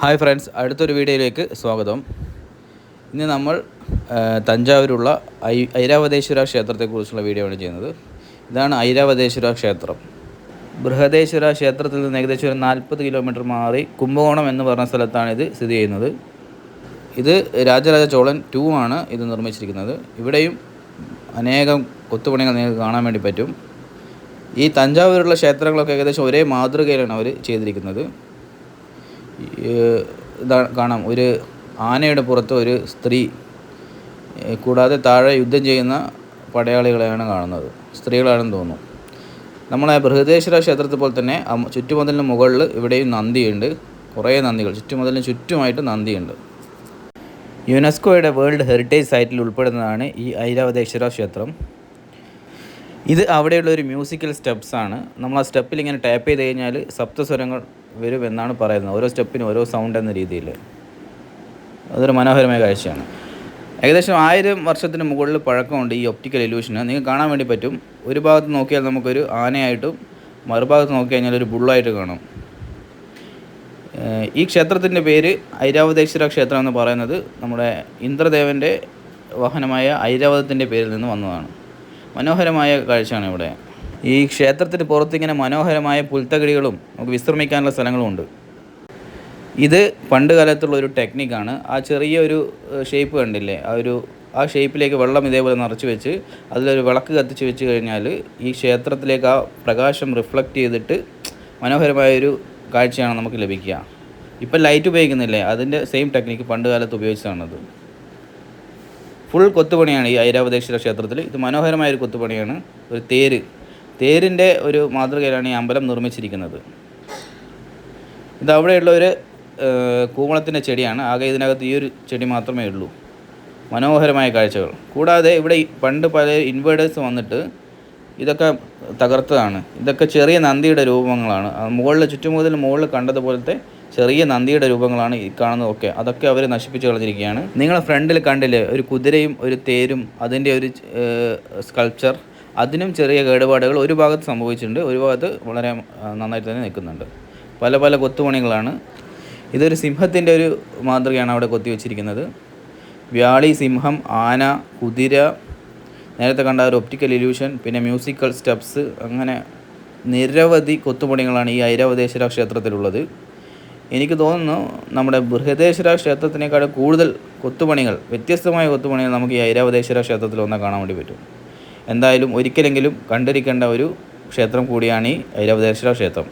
Hi friends അടുത്തൊരു വീഡിയോയിലേക്ക് സ്വാഗതം. ഇന്ന് നമ്മൾ തഞ്ചാവൂരുള്ള ഐ ഐരാവതേശ്വര ക്ഷേത്രത്തെക്കുറിച്ചുള്ള വീഡിയോ ആണ് ചെയ്യുന്നത്. ഇതാണ് ഐരാവതേശ്വര ക്ഷേത്രം. ബൃഹദേശ്വര ക്ഷേത്രത്തിൽ നിന്ന് ഏകദേശം ഒരു നാൽപ്പത് കിലോമീറ്റർ മാറി കുംഭകോണം എന്ന് പറഞ്ഞ സ്ഥലത്താണ് ഇത് സ്ഥിതി ചെയ്യുന്നത്. ഇത് രാജരാജ ചോളൻ ടു ആണ് ഇത് നിർമ്മിച്ചിരിക്കുന്നത്. ഇവിടെയും അനേകം കൊത്തുപണികൾ നിങ്ങൾക്ക് കാണാൻ വേണ്ടി പറ്റും. ഈ തഞ്ചാവൂരുള്ള ക്ഷേത്രങ്ങളൊക്കെ ഏകദേശം ഒരേ മാതൃകയിലാണ് അവർ ചെയ്തിരിക്കുന്നത്. ഇതാ കാണാം. ഒരു ആനയുടെ പുറത്ത് ഒരു സ്ത്രീ കൂടാതെ താഴെ യുദ്ധം ചെയ്യുന്ന പടയാളികളെയാണ് കാണുന്നത്. സ്ത്രീകളാണെന്ന് തോന്നുന്നു. നമ്മളെ ബൃഹദേശ്വര ക്ഷേത്രത്തിൽ പോലെ തന്നെ ചുറ്റുമതിലിന് മുകളിൽ ഇവിടെയും നന്ദിയുണ്ട്. കുറേ നന്ദികൾ. ചുറ്റുമതിലിന് ചുറ്റുമായിട്ട് നന്ദിയുണ്ട്. യുനെസ്കോയുടെ വേൾഡ് ഹെറിറ്റേജ് സൈറ്റിൽ ഉൾപ്പെടുന്നതാണ് ഈ ഐരാവതേശ്വര ക്ഷേത്രം. ഇത് അവിടെയുള്ള ഒരു മ്യൂസിക്കൽ സ്റ്റെപ്സ് ആണ് നമ്മൾ ആ സ്റ്റെപ്പിൽ ഇങ്ങനെ ടാപ്പ് ചെയ്ത് കഴിഞ്ഞാൽ സപ്തസ്വരങ്ങൾ വരും എന്നാണ് പറയുന്നത്. ഓരോ സ്റ്റെപ്പിനും ഓരോ സൗണ്ട് എന്ന രീതിയിൽ. അതൊരു മനോഹരമായ കാഴ്ചയാണ്. ഏകദേശം ആയിരം വർഷത്തിന് മുകളിൽ പഴക്കമുണ്ട് ഈ ഒപ്റ്റിക്കൽ ഇലൂഷന് നിങ്ങൾക്ക് കാണാൻ വേണ്ടി പറ്റും. ഒരു ഭാഗത്ത് നോക്കിയാൽ നമുക്കൊരു ആനയായിട്ടും മറുഭാഗത്ത് നോക്കി കഴിഞ്ഞാൽ ഒരു ബുള്ളായിട്ട് കാണും. ഈ ക്ഷേത്രത്തിന്റെ പേര് ഐരാവതേശ്വര ക്ഷേത്രം എന്ന് പറയുന്നത് നമ്മുടെ ഇന്ദ്രദേവന്റെ വാഹനമായ ഐരാവതത്തിന്റെ പേരിൽ നിന്ന് വന്നതാണ്. മനോഹരമായ കാഴ്ചയാണ് ഇവിടെ. ഈ ക്ഷേത്രത്തിന് പുറത്ത് ഇങ്ങനെ മനോഹരമായ പുൽത്തകിടികളും നമുക്ക് വിശ്രമിക്കാനുള്ള സ്ഥലങ്ങളും ഉണ്ട്. ഇത് പണ്ട് കാലത്തുള്ള ഒരു ടെക്നിക്കാണ് ആ ചെറിയൊരു ഷേപ്പ് കണ്ടില്ലേ? ആ ഒരു ആ ഷേപ്പിലേക്ക് വെള്ളം ഇതേപോലെ നിറച്ച് വെച്ച് അതിലൊരു വിളക്ക് കത്തിച്ച് വെച്ച് കഴിഞ്ഞാൽ ഈ ക്ഷേത്രത്തിലേക്ക് ആ പ്രകാശം റിഫ്ലക്റ്റ് ചെയ്തിട്ട് മനോഹരമായൊരു കാഴ്ചയാണ് നമുക്ക് ലഭിക്കുക. ഇപ്പം ലൈറ്റ് ഉപയോഗിക്കുന്നില്ലേ? അതിന്റെ സെയിം ടെക്നിക്ക് പണ്ട് കാലത്ത് ഉപയോഗിച്ചതാണത് ഫുൾ കൊത്തുപണിയാണ് ഈ ഐരാവതേശ്വര ക്ഷേത്രത്തിൽ. ഇത് മനോഹരമായൊരു കൊത്തുപണിയാണ്. ഒരു തേര് തേരിന്റെ ഒരു മാതൃകയിലാണ് ഈ അമ്പലം നിർമ്മിച്ചിരിക്കുന്നത്. ഇത് അവിടെയുള്ള ഒരു കൂവളത്തിന്റെ ചെടിയാണ്. ആകെ ഇതിനകത്ത് ഈ ഒരു ചെടി മാത്രമേ ഉള്ളൂ. മനോഹരമായ കാഴ്ചകൾ. കൂടാതെ ഇവിടെ പണ്ട് പല ഇൻവേർട്ടേഴ്സ് വന്നിട്ട് ഇതൊക്കെ തകർത്തതാണ്. ഇതൊക്കെ ചെറിയ നന്ദിയുടെ രൂപങ്ങളാണ്. മുകളിൽ ചുറ്റുമുതൽ മുകളിൽ കണ്ടതുപോലത്തെ ചെറിയ നന്ദിയുടെ രൂപങ്ങളാണ് ഈ കാണുന്നതൊക്കെ. അതൊക്കെ അവർ നശിപ്പിച്ച് കളഞ്ഞിരിക്കുകയാണ്. നിങ്ങളെ ഫ്രണ്ടിൽ കണ്ടില്ലേ? ഒരു കുതിരയും ഒരു തേരും അതിന്റെ ഒരു സ്കൾപ്ചർ അതിനും ചെറിയ കേടുപാടുകൾ ഒരു ഭാഗത്ത് സംഭവിച്ചിട്ടുണ്ട് ഒരു ഭാഗത്ത് വളരെ നന്നായിട്ട് തന്നെ നിൽക്കുന്നുണ്ട്. പല പല കൊത്തുപണികളാണ്. ഇതൊരു സിംഹത്തിന്റെ ഒരു മാതൃകയാണ് അവിടെ കൊത്തി വെച്ചിരിക്കുന്നത് വ്യാളി സിംഹം ആന കുതിര നേരത്തെ കണ്ട ഒരു ഒപ്റ്റിക്കൽ ഇല്യൂഷൻ പിന്നെ മ്യൂസിക്കൽ സ്റ്റെപ്സ് അങ്ങനെ നിരവധി കൊത്തുപണികളാണ് ഈ ഐരാവതേശ്വര ക്ഷേത്രത്തിലുള്ളത്. എനിക്ക് തോന്നുന്നു നമ്മുടെ ബൃഹദേശ്വര ക്ഷേത്രത്തിനേക്കാൾ കൂടുതൽ കൊത്തുപണികൾ വ്യത്യസ്തമായ കൊത്തുപണികൾ നമുക്ക് ഈ ഐരാവതേശ്വര ക്ഷേത്രത്തിൽ ഒന്ന് കാണാൻ വേണ്ടി പറ്റും. എന്തായാലും ഒരിക്കലെങ്കിലും കണ്ടിരിക്കേണ്ട ഒരു ക്ഷേത്രം കൂടിയാണ് ഈ ഐരാവതേശ്വര ക്ഷേത്രം.